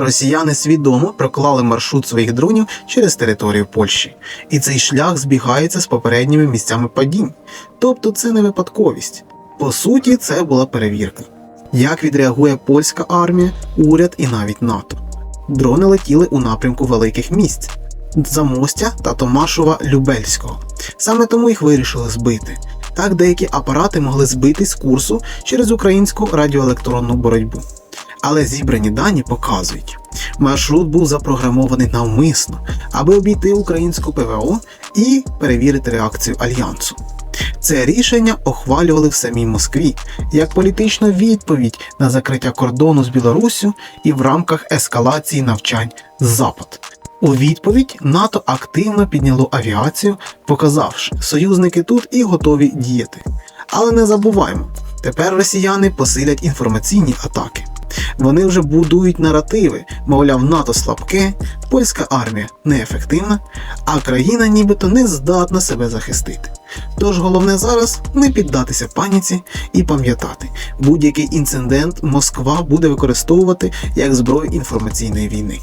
Росіяни свідомо проклали маршрут своїх дронів через територію Польщі, і цей шлях збігається з попередніми місцями падінь. Тобто це не випадковість. По суті, це була перевірка. Як відреагує польська армія, уряд і навіть НАТО? Дрони летіли у напрямку великих місць Замостя та Томашова Любельського. Саме тому їх вирішили збити. Так деякі апарати могли збити з курсу через українську радіоелектронну боротьбу. Але зібрані дані показують, маршрут був запрограмований навмисно, аби обійти українську ПВО і перевірити реакцію альянсу. Це рішення ухвалювали в самій Москві як політичну відповідь на закриття кордону з Білоруссю і в рамках ескалації навчань Запад. У відповідь НАТО активно підняло авіацію, показавши, союзники тут і готові діяти. Але не забуваємо, тепер росіяни посилять інформаційні атаки. Вони вже будують наративи, мовляв, НАТО слабке, польська армія неефективна, а країна нібито не здатна себе захистити. Тож головне зараз не піддатися паніці і пам'ятати, будь-який інцидент Москва буде використовувати як зброю інформаційної війни.